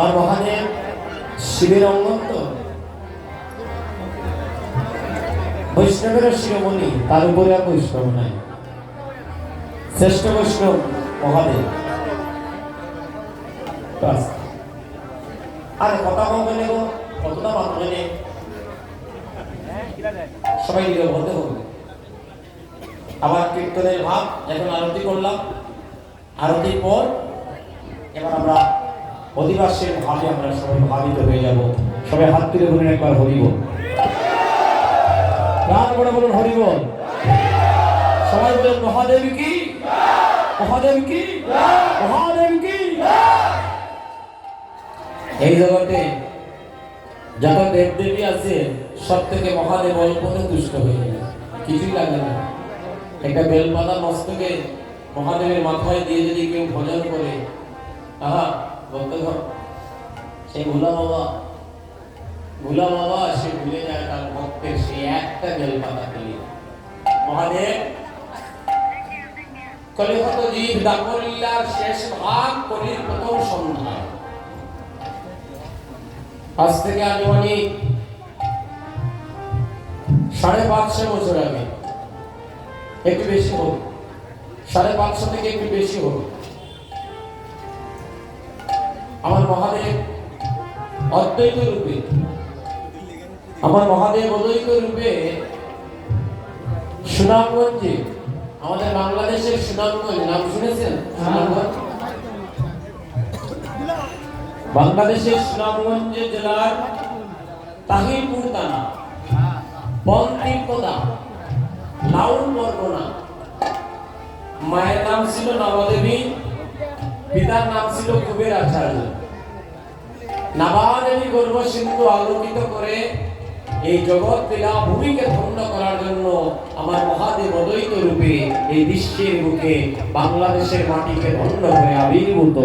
আর মহাদেব শিবের অঙ্গ তো বৈষ্ণবের শিরোমণি, তার উপরে আর বৈষ্ণব নাই। শ্রেষ্ঠ বৈষ্ণব মহাদেব। আরে কথা বলবে নেব কতটা মাত্র সবাই নীরব হতে হবে। আবার কীর্তনের ভাব, এখন আরতি করলাম। আরতির পর এবার আমরা অধিবাসের ভাবে আমরা সবাই ভাবিত হয়ে যাব। সবাই হাত তুলে বলুন একবার হরিব গান করে বলুন হরিব সবাই বলুন, মহাদেব কি? মহাদেব কি? মহাদেব কি? এই জগতে যত দেবদেবী আছে, সব থেকে মহাদেব অল্পতে তুষ্ট হয়ে যায়। কিছুই লাগে না। একটা বেলপাতা মস্তকে মহাদেবের মাথায় দিয়ে যদি কেউ ভজন করে, আহা ভক্তগণ সেই ভোলা বাবা ভোলা বাবা সে ভুলে যায় তার ভক্তের সে একটা বেলপাতা পেলে মহাদেব, কলিহত জীব দাঙ্গলিলার শেষ ভাগ কলির প্রথম সন্ধ্যা। আজ থেকে আনুমানিক সাড়ে পাঁচশো বছর আগে, একটু বেশি হোক। সাড়ে পাঁচশো থেকে একটু বেশি হোক আমার মহাদেব অদ্বৈত রূপে আমার মহাদেব অদ্বৈত রূপে সুনামগঞ্জে, আমাদের বাংলাদেশের সুনামগঞ্জ, নাম শুনেছেন? সুনামগঞ্জ? বাংলাদেশের সুনামগঞ্জ জেলার তাহিরপুর থানা বন্তিপদা লাউন বরগুনা। মায়ের নাম ছিল নবদেবী, পিতার নাম ছিল কুবের আচার্য। নাবাদেবী গর্ব সিন্ধু আলোকিত করে এই জগৎ লীলা ভূমিকে ধন্য করার জন্য আমার মহাদেব অদ্বৈত রূপে এই বিশ্বের বুকে বাংলাদেশের মাটিকে ধন্য করে আবির্ভূত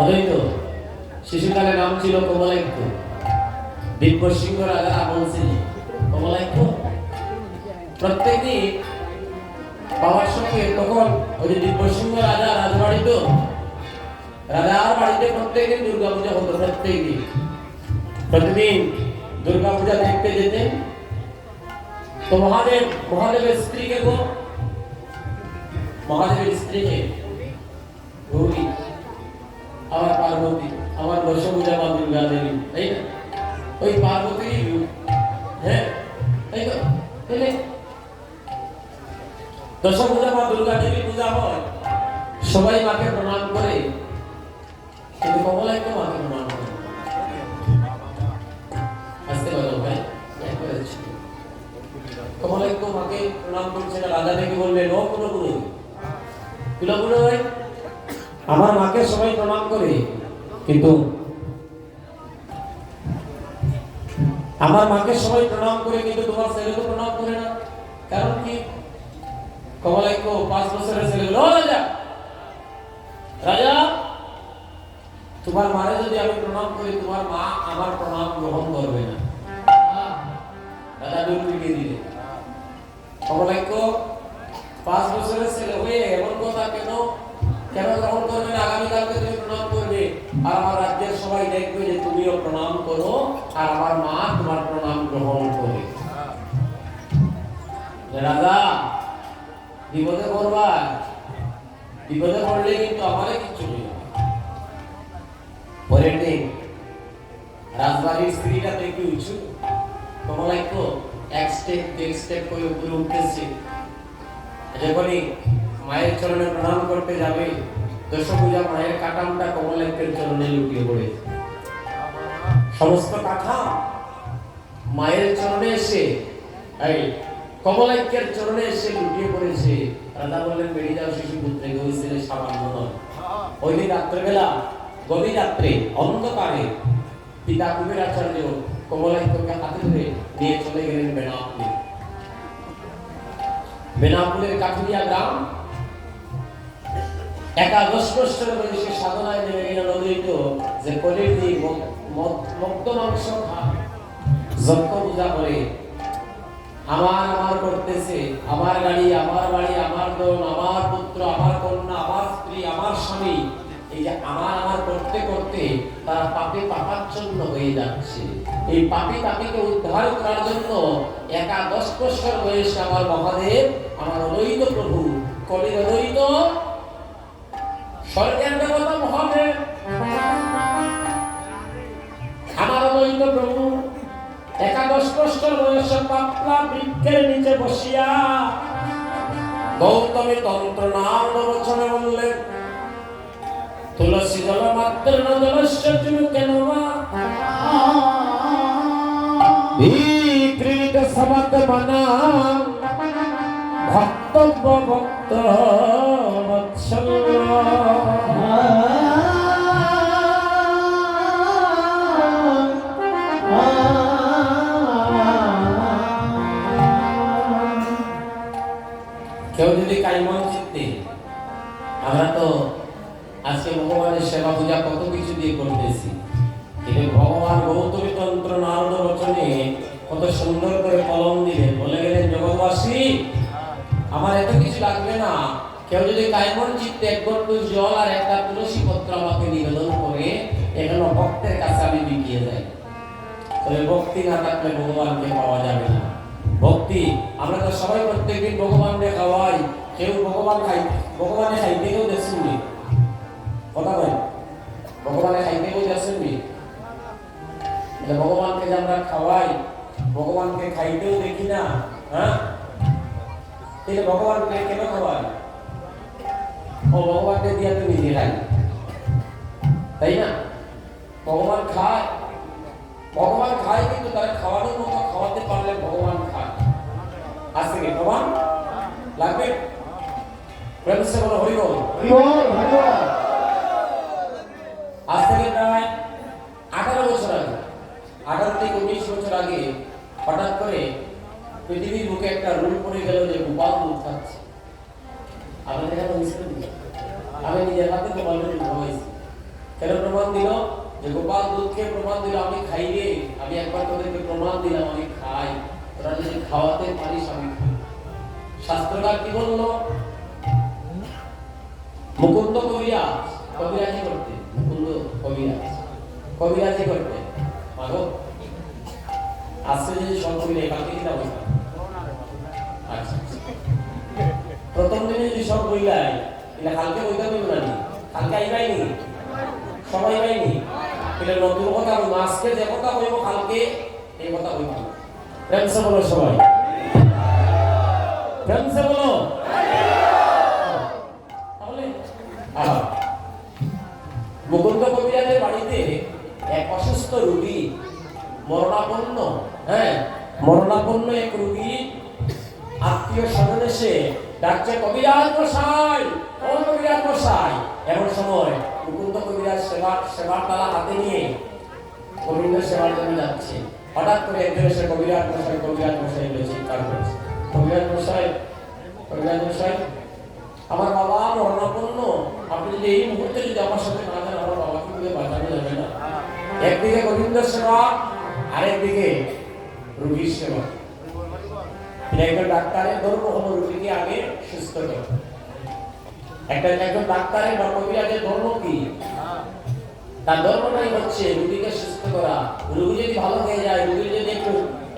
অদ্বৈত শিশুকালে নাম ছিল কমলাক্ষ দিব্য সিংহ রাজা আমল ছিল কমলাক্ষ প্রত্যেকদিন বাবার সঙ্গে তখন ওই যে সিংহ, রাজা রাজবাড়ি তো রাজার বাড়িতে প্রত্যেকদিন দুর্গা পূজা হতো প্রত্যেকদিন প্রতিদিন দুর্গা পূজা দেখতে যেতেন তো মহাদেব, মহাদেবের স্ত্রীকে গো, মহাদেবের স্ত্রীকে গৌরী আমার পার্বতী, আমার দশভূজা মা দুর্গা দেবী, তাই না? ওই পার্বতীর রূপ হ্যাঁ তাই দশভূজা মা দুর্গা দেবী পূজা হয় সবাই মাকে প্রণাম করে কিন্তু কমলাই তো মাকে প্রণাম করে আসতে পারো ভাই মাকে প্রণাম করছে না রাজা দেখে বললেন ও কোনো গুরু ভাই আমার মাকে সবাই প্রণাম করে কিন্তু আমার মাকে সবাই প্রণাম করে, কিন্তু তোমার ছেলে তো প্রণাম করে না। কারণ কি? কমলাই কো, পাঁচ বছরের ছেলে। রাজা! রাজা! তোমার মারে যদি আমি প্রণাম করি, তোমার মা আমার প্রণাম গ্রহণ করবে না। রাজা দূর থেকে দিলে। পাঁচ বছরের ছেলে হয়ে এমন কথা কেন? কেন গ্রহণ করবে না? আগামীকালকে আর আমার রাজ্যের সবাই দেখবে যে তুমিও প্রণাম করো, আর আমার মা তোমার প্রণাম গ্রহণ করে। রাজা, বিপদে পড়বা। বিপদে পড়লে কিন্তু আমারে কিচ্ছু নেই। পরের রাজবাড়ির স্ত্রীটা দেখি উঁচু কমলাই তো এক স্টেপ এক স্টেপ করে উপরে উঠতেছে। যখনই মায়ের চরণে প্রণাম করতে যাবে মায়ের কাটামটা চরণে লুটিয়ে পড়ে। সমস্ত মায়ের চরণে এসে, এই চরণে এসে লুটিয়ে পড়েছে। রাজা বললেন বেরিয়ে যাও শিশু ওই সামান্য নয়। ওই দিন রাত্রেবেলা, গভীর রাত্রে, অন্ধকারে পিতা কুবের আচার্য কমলাক্যকে হাতে ধরে নিয়ে চলে গেলেন বেনাপুরে বেনাপুরের কাঠুরিয়া গ্রাম একাদশ বছর বয়সে সাধনায় নেমে গেল নদীত যে কলির দিয়ে মাংস যজ্ঞ পূজা করে। আমার আমার করতেছে। আমার গাড়ি আমার বাড়ি, আমার দোন আমার পুত্র, আমার কন্যা, আমার স্ত্রী, আমার স্বামী। এই যে আমার আমার করতে করতে তারা পাপে পাপাচ্ছন্ন হয়ে যাচ্ছে। এই পাপি তাপিকে উদ্ধার করার জন্য একাদশ বছর বয়সে আমার মহাদেব, আমার অদ্বৈত প্রভু, কলির অদ্বৈত স্বর্গের দেবতা মহাদেব আমার অদ্বৈত প্রভু একাদশ বছর বয়সে পাতলা বৃক্ষের নিচে বসিয়া গৌতমী তন্ত্র নাম বচনে বললেন তুলসী ভক্তব্য ভক্ত আজকে ভগবানের সেবা পূজা কত কিছু দিয়ে করতেছি। কিন্তু ভগবান গৌতমী তন্ত্র নারদ বচনে কত সুন্দর করে কলম দিলেন। বলে গেলেন, জগৎবাসী, আমার এত কিছু লাগবে না। কেউ যদি কাইমন চিত্তে এক গন্ডু জল আর একটা তুলসী পত্র আমাকে নিবেদন করে, এখানে ভক্তের কাছে আমি বিকিয়ে যাই। তবে ভক্তি না থাকলে ভগবানকে পাওয়া যাবে না। ভক্তি, আমরা তো সবাই প্রত্যেকদিন ভগবানকে খাওয়াই। কেউ ভগবান খাই ভগবানে খাইতে কেউ দেখছেন কথা বলেন ভগবানে খাইতে দেখছেন এটা ভগবানকে যে আমরা খাওয়াই, ভগবানকে খাইতেও দেখি না হ্যাঁ? তাহলে ভগবানকে কেন খাওয়াই? ও ভগবানকে দিয়ে তো নিজে খাই তাই না? ভগবান খায়। ভগবান খায় কিন্তু তারা খাওয়ানোর মতো খাওয়াতে পারলে ভগবান খায়। আজ থেকে প্রমাণ লাগবে? প্রেম সে বলো হরি বল আজ থেকে প্রায় আঠারো বছর আগে, আঠারো থেকে উনিশ বছর আগে হঠাৎ করে পৃথিবীর বুকে একটা রুল পড়ে গেল যে গোপাল দুধ খাচ্ছে। কি? আমি নিজের হাতে গোপাল দুধ কেন প্রমাণ দিল? যে গোপাল দুধকে প্রমাণ দিল, আমি খাই রে আমি একবার তোদেরকে প্রমাণ দিলাম, আমি খাই। তোরা যদি খাওয়াতে পারিস, আমি খাই। শাস্ত্রকার কি বলল? মুকুন্দ কবিরাজ কবিরাজি করতে। কবিরাজ। কবিরাজি করতে মাগো আজকে যদি সব কবিরা কালকে কি দাও আচ্ছা। আচ্ছা। প্রথম দিনে যদি সব বইলাই এটা কালকে বইতে হবে না কালকে আইবাই নি? সবাই পাইনি এটা নতুন কথা আজকে যে কথা বলব, কালকে এই কথা বলব। প্রেমসে বলো সবাই। প্রেমসে বলো। মুকুন্দ কবিরাজের বাড়িতে এক অসুস্থ রোগী মরণাপন্ন হ্যাঁ মরণাপন্ন এক রোগী আত্মীয় স্বজন এসে ডাকছে, কবিরাজ মশাই কবিরাজ মশাই? এমন সময় মুকুন্দ কবিরাজ সেবা, সেবার তালা হাতে নিয়ে গোবিন্দ সেবার জন্য যাচ্ছে। হঠাৎ করে একজন এসে কবিরাজ মশাই কবিরাজ মশাই বলে চিৎকার করছে। কবিরাজ মশাই কবিরাজ মশাই, আমার বাবা মরণাপন্ন। আপনি যদি এই মুহূর্তে যদি আমার সাথে না একদিকে গোবিন্দ সেবা, আরেকদিকে রোগীর সেবা। একজন ডাক্তারের ধর্ম হলো রোগীকে আগে সুস্থ করা। একটা একজন ডাক্তারের বা কবিরাজের ধর্ম কি? তার ধর্মটাই হচ্ছে রোগীকে সুস্থ করা। রোগী যদি ভালো হয়ে যায়, রোগী যদি একটু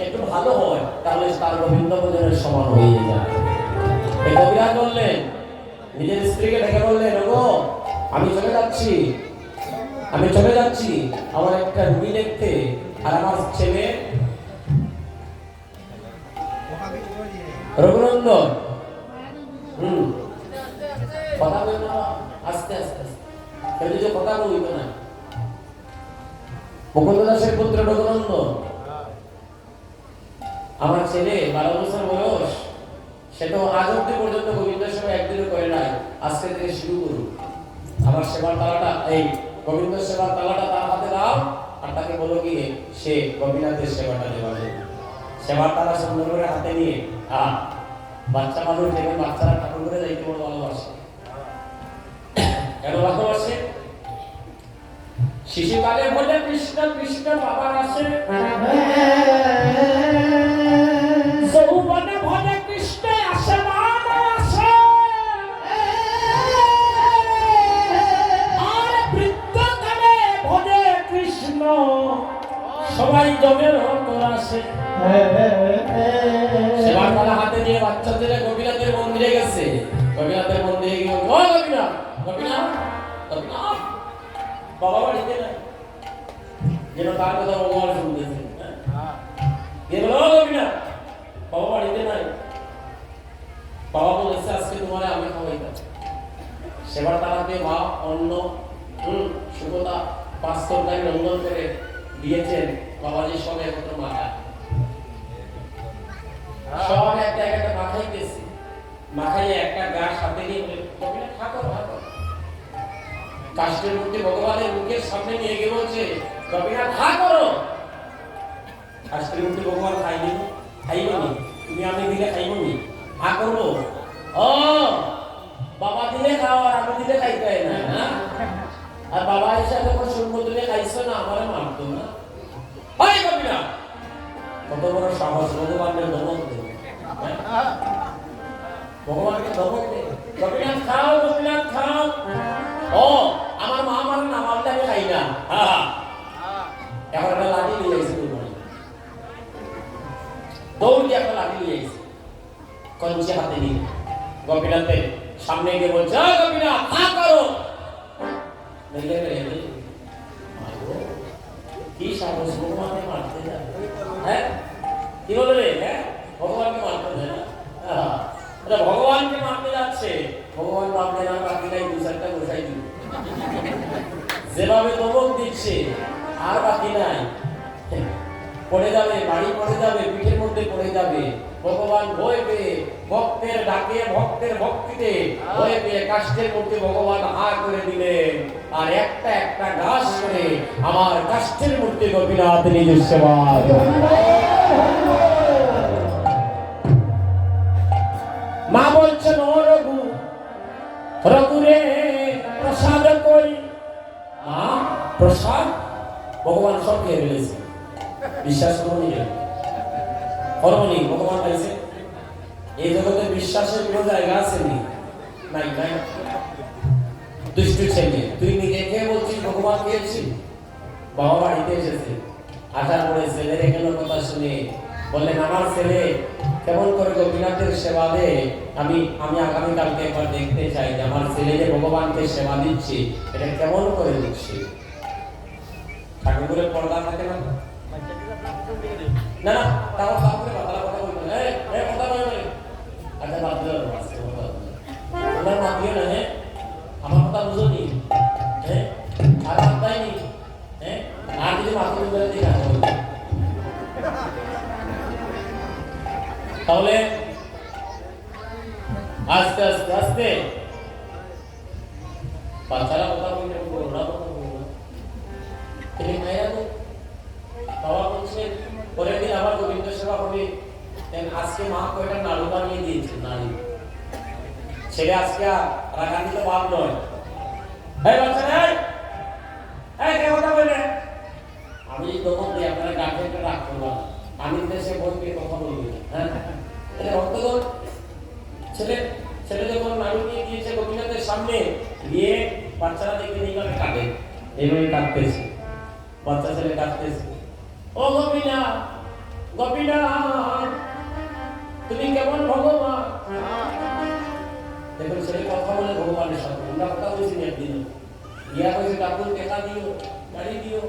একটু ভালো হয়, তাহলে তার গোবিন্দ ভোজনের সমান হয়ে যায়। এই কবিরাজ বললেন, নিজের স্ত্রীকে ডেকে বললেন, ওগো, আমি চলে যাচ্ছি। আমি চলে যাচ্ছি আমার একটা রুগী দেখতে, আর আমার ছেলে। রঘুনন্দন। কথা বলব না? আস্তে আস্তে কেউ কথা না? পুত্র রঘুনন্দন। আমার ছেলে, বারো বছর বয়স। সে তো আজ অব্দি পর্যন্ত গোবিন্দ সেবা একদিনও করে নাই। আজকে থেকে শুরু করুন। আমার সেবার তালাটা এই গোবিন্দ সেবার তালাটা তার হাতে দাও। আর তাকে বলো গিয়ে সে গোপীনাথের সেবাটা দেওয়া যাবে সেবার তালা সুন্দর করে হাতে নিয়ে আ বাচ্চা মানুষ দেখে বাচ্চারা ঠাকুর করে যাইতে বড় ভালোবাসে। কেন ভালোবাসে? শিশুকালে বলে কৃষ্ণ কৃষ্ণ বাবার আসে। যৌবনে ভজে সবাই জমের হতর আসে সেবার তারা হাতে নিয়ে বাচ্চাদের গোপীনাথের মন্দিরে গেছে। গোপীনাথের মন্দিরে গিয়ে ও গোপীনাথ গোপীনাথ গোপীনাথ বাবা বাড়িতে নাই। যেন তার কথা ভগবান শুনতেছে হ্যাঁ? দিয়ে বলো গোপীনাথ বাবা বাড়িতে নাই। বাবা বলেছে আজকে তোমার আমি খাওয়াইতাম। সেবার তারাতে মা অন্ন হুম সুখতা পাঁচ তরকারি রন্ধন করে দিয়েছেন। বাবাজির সঙ্গে একত্র মাথা সব একটা একটা মাখাইতেছি মাখাইয়ে একটা গাছ হাতে নিয়ে বলে ঠাকুর ঠাকুর কাষ্টের মূর্তি ভগবানের মুখের সামনে নিয়ে গিয়ে বলছে কবিরা খা করো কাষ্টের মূর্তি ভগবান খাইনি খাইবনি তুমি আমি দিলে খাইবনি খা করব? ও, বাবা দিলে খাও আর আমি দিলে খাইতে না না? আর বাবা হিসাবে শুনব তুমি খাইছো না? আমারে মারতো না। হয় কত বড় সাহস ভগবানের দেবে হ্যাঁ? ভগবানকে ধমক দে। গোপীনাথ খাও গোপীনাথ খাও। ও আমার মা আমার না মারলে আমি খাই না। হ্যাঁ এখন একটা লাঠি নিয়ে যাইছে দৌড় দিয়ে একটা লাঠি নিয়ে যাইছে কঞ্চে হাতে নিয়ে। গোপীনাথের সামনে গিয়ে বলছে "ও গোপীনাথ খা করো কি সাহস ভগবানকে মারতে যায় হ্যাঁ? কি বলে রে? হ্যাঁ? ভগবানকে মারতে যায় না? মারতে যাচ্ছে। ভগবান মারতে না বাকি নাই, দু চারটা বসাই দিল যেভাবে দমক দিচ্ছে, আর বাকি নাই। পড়ে যাবে, বাড়ি পড়ে যাবে, পিঠের মধ্যে পড়ে যাবে। ভগবান ভয় পেয়ে ভক্তের ডাকে, ভক্তের ভক্তিতে ভয় পেয়ে কাষ্টের মধ্যে ভগবান হা করে দিলেন। আর একটা একটা গাছ করে আমার কাষ্টের মধ্যে গোপীনাথ নিজের সেবা মা বলছেন ও রঘু, রঘুরে প্রসাদ কই মা, প্রসাদ? ভগবান সব খেয়ে ফেলেছে। বিশ্বাস করুন করবনি ভগবান পাইছে এই জগতে বিশ্বাসের কোনো জায়গা আছে নি নাই নাই। দুষ্টু ছেলে, তুই নিজে খেয়ে বলছিস? ভগবান খেয়েছি বাবা বাড়িতে এসেছে। আসার পরে ছেলের এখানে কথা শুনে বললেন, আমার ছেলে কেমন করে গোপীনাথের সেবা দে। আমি আমি আগামীকালকে একবার দেখতে চাই যে আমার ছেলে যে ভগবানকে সেবা দিচ্ছে, এটা কেমন করে দিচ্ছে? ঠাকুরের পর্দা থাকে না? না না তাও তারপরে কথা কথা বলবেন এই এই কথা বলবেন আচ্ছা বাদ দিও না আজকে কথা বলবেন। তোমরা বাদ দিও না হ্যাঁ আমার কথা বুঝোনি হ্যাঁ আর বাদ দেয়নি হ্যাঁ আর যদি মাথা তুলবে ঠিক আছে বলবে। তাহলে আস্তে আস্তে আস্তে বাচ্চারা কথা বললে ওরা কথা বলবে না। তুমি মায়েরা তো বাবা বলছেন পরের দিন আবার গোবিন্দ সেবা হবে আজকে মা কয়টা নাড়ু বানিয়ে দিয়েছে, নাড়ু। ছেলে আজকে আর ভাব নয়। আমি তখন আপনারা আমি দেশে বলবি হ্যাঁ? ছেলে ছেলে যখন নাড়ু নিয়ে গিয়েছে গোপীনাথের সামনে, গিয়ে বাচ্চারা দেখে এইভাবে কাটে এইভাবে কাটতেছে বাচ্চা ছেলে কাটতেছে ও গোপীনা গোপীনা তুমি কেমন ভগবান? দেখুন ছেলে কথা বলে ভগবানের সাথে আমরা কথা বলছি একদিন ইয়া কইছে ঠাকুর দেখা দিও, গাড়ি দিও,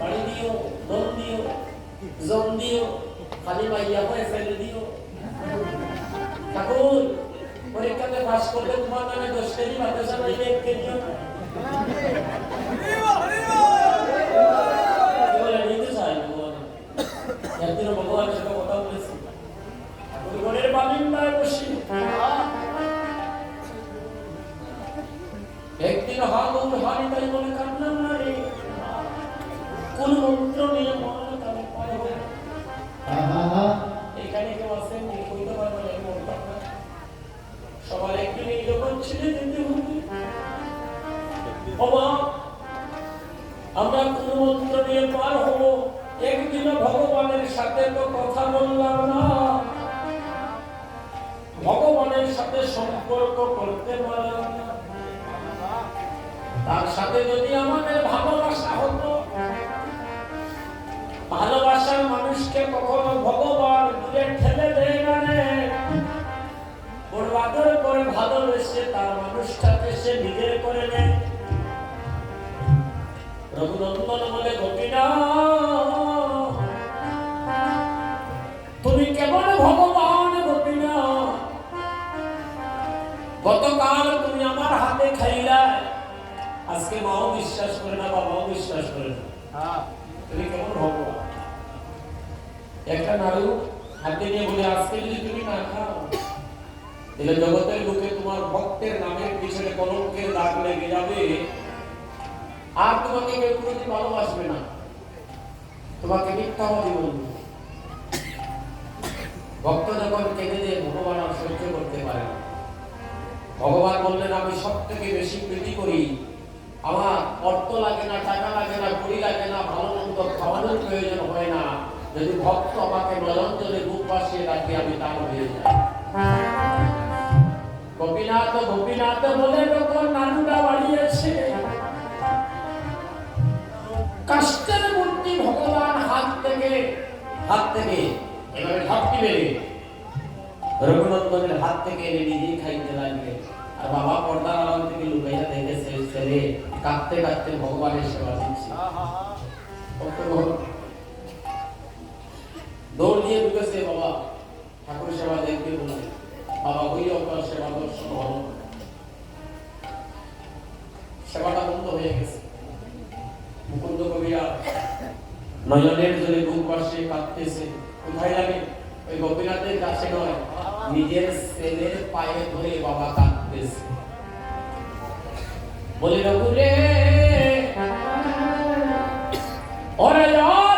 পানি দিও ধন দিও জন দিও, খালি মাইয়া হয়ে ফেলে দিও। ঠাকুর, পরীক্ষাতে পাস করলে তোমার নামে দশ কেজি বাতাসা পাইলে এক কেজি আমরা মন্ত্র নিয়ে পার হব। একদিন ভগবানের সাথে তো কথা বললাম না। ভগবানের সাথে সম্পর্ক করতে পারে না। তার সাথে যদি আমাদের ভালোবাসা হতো, ভালোবাসার মানুষকে কখনো ভগবান দূরে ঠেলে দেয় না আদর করে ভালোবেসে তার মানুষটাকে সে নিজের করে নেয়। রঘুনন্দন বলে তুমি কেমন ভগবান গোপীনা গতকাল তুমি আমার হাতে খাইলা। আজকে মাও বিশ্বাস করে না, বাবাও বিশ্বাস করে না। তুমি কেমন ভগবান? একটা নাড়ু হাতে নিয়ে বলে, আজকে যদি তুমি না খাও জগতের লোকে তোমার ভক্তের নামের পিছনে কলঙ্কের দাগ লেগে যাবে। আর তোমাকে কেউ কোনোদিন ভালোবাসবে না। তোমাকে মিথ্যাবাদী বলবে। ভক্ত যখন কেঁদে দিয়ে, ভগবান আর সহ্য করতে পারে না। ভগবান বললেন, আমি সব থেকে বেশি প্রীতি করি। আমার অর্থ লাগে না, টাকা লাগে না কুড়ি লাগে না, ভালো মন্দ খাওয়ানোর প্রয়োজন হয় না। যদি ভক্ত আমাকে নয়নজলে বুক পাশিয়ে রাখে, আমি তার হয়ে যাই। গোপীনাথ গোপীনাথ বলে, যখন নানুটা বাড়িয়েছে হাত থেকে এভাবে ঢাকটি বেড়ে রঘুনন্দনের হাত থেকে এনে নিজেই খাইতে লাগলেন আর বাবা পর্দার আড়াল থেকে লুকাইয়া দেখেছে ছেলে কাঁদতে কাঁদতে ভগবানের সেবা দিচ্ছে। দৌড় দিয়ে ঢুকেছে বাবা। ঠাকুর সেবা বলে। বাবা ওই অকাল সেবা দর্শন হল। সেবাটা বন্ধ হয়ে গেছে। মুকুন্দ কবিরা নয়নের জলে বুক পাশে কাঁদতেছে। কোথায় লাগে? ওই গোপীনাথের কাছে নয়। নিজের ছেলের পায়ে ধরে বাবা কাঁদতেছে। বলি রঘু রে ওরে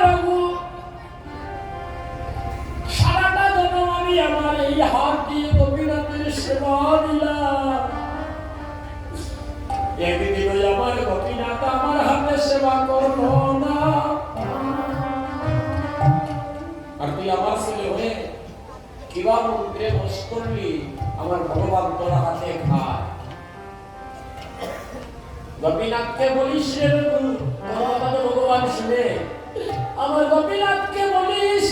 রঘু, সারাটা জন্য আমি আমার এই হাত দিয়ে গোপীনাথের সেবা দিলাম। একদিন আমার গোপীনাথ আমার হাতে সেবা করল না। তুই আমার ছেলে হয়ে কীভাবে মন্ত্রে বস করলি? আমার ভগবান তোর হাতে খায়। গোপীনাথকে বলিস রে ভগবান শুনে আমার গোপীনাথকে বলিস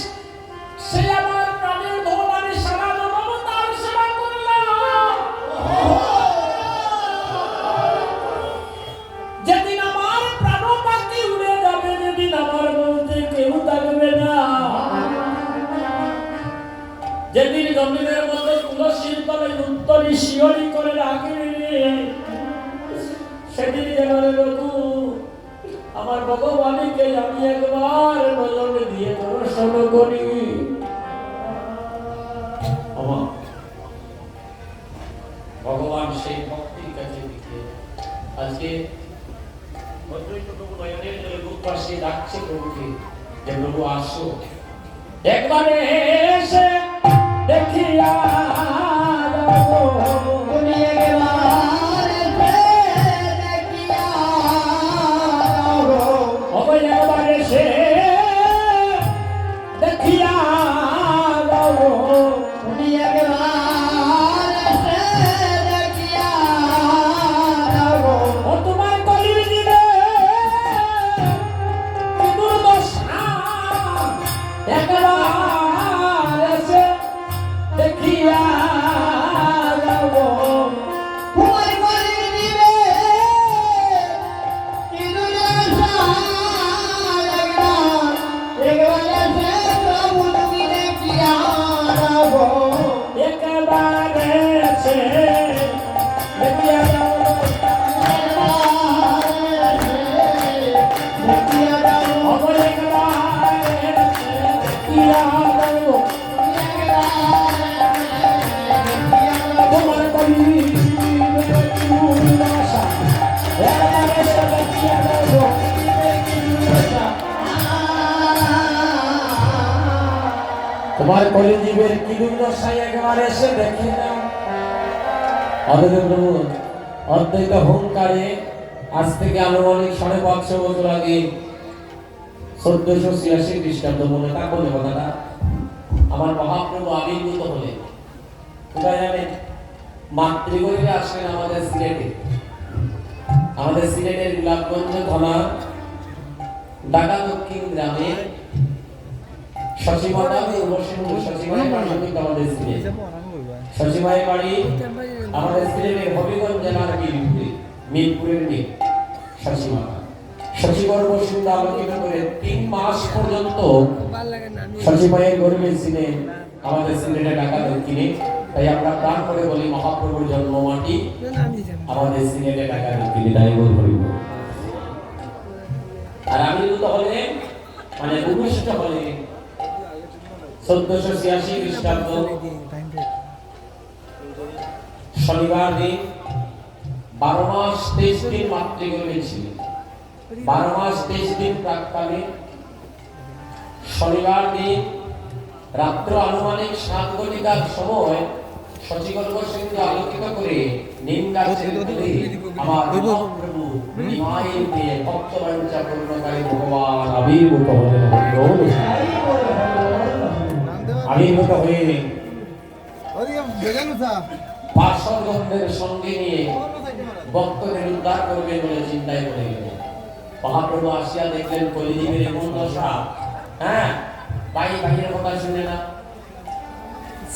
যেন রঘু, আমার ভগবানকে আমি একবার নজর দিয়ে দর্শন করি। ভগবান সেই ভক্তির কাছে দিকে আজকে ডাকছে প্রভুকে, যে প্রভু আসো। একবারে এসে তোমার কলিজীবের কি দুর্দশায় একবার এসে দেখে নাও অদ্বৈত প্রভু, অদ্বৈত হুঙ্কারে আজ থেকে আনুমানিক সাড়ে পাঁচশো বছর আগে চোদ্দশো ছিয়াশি খ্রিস্টাব্দ মনে বলে কথাটা, আমার মহাপ্রভু আবির্ভূত হলেন কোথায় জানেন? মাতৃগণিতে আসলেন আমাদের সিলেটে। আমাদের সিলেটের গোলাপগঞ্জ থানা ঢাকা দক্ষিণ গ্রামে সচিবাই বাড়ি আমাদের আমাদের সিলেটের হবিগঞ্জ জেলার মিরপুরে মিরপুরের মির সচিবাটা সচিবর বসিন্দা আলোকিত করে তিন মাস পর্যন্ত সচিবাইয়ের গর্বে ছিলেন আমাদের সিলেটে ঢাকা দক্ষিণে তাই আমরা প্রাণ করে বলি মহাপ্রভুর জন্মমাটি আমাদের সিলেটে ঢাকা দক্ষিণে তাই বল করিব আর আমি তো হলে মানে ভূমিষ্ঠ হলে চোদ্দশো শনিবার দিন বারো মাস তেইশ দিন মাতৃগর্ভে ছিল। বারো মাস তেইশ দিন প্রাককালে শনিবার দিন রাত্র আনুমানিক সাত সময় আলোকিত করে নিন্দা আমার ভগবান। আবির্ভূত হয়ে পার্শ্বগণদের সঙ্গে নিয়ে ভক্তদের উদ্ধার করবে বলে চিন্তায় পড়ে গেলেন মহাপ্রভু আসিয়া দেখলেন কলিজীবের এমন দশা হ্যাঁ ভাই ভাইয়ের কথা শুনে না।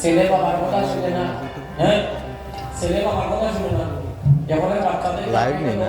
ছেলে বাবার কথা শুনে না। হ্যাঁ ছেলে বাবার কথা শুনে না। যখন বাচ্চাদের নেই না,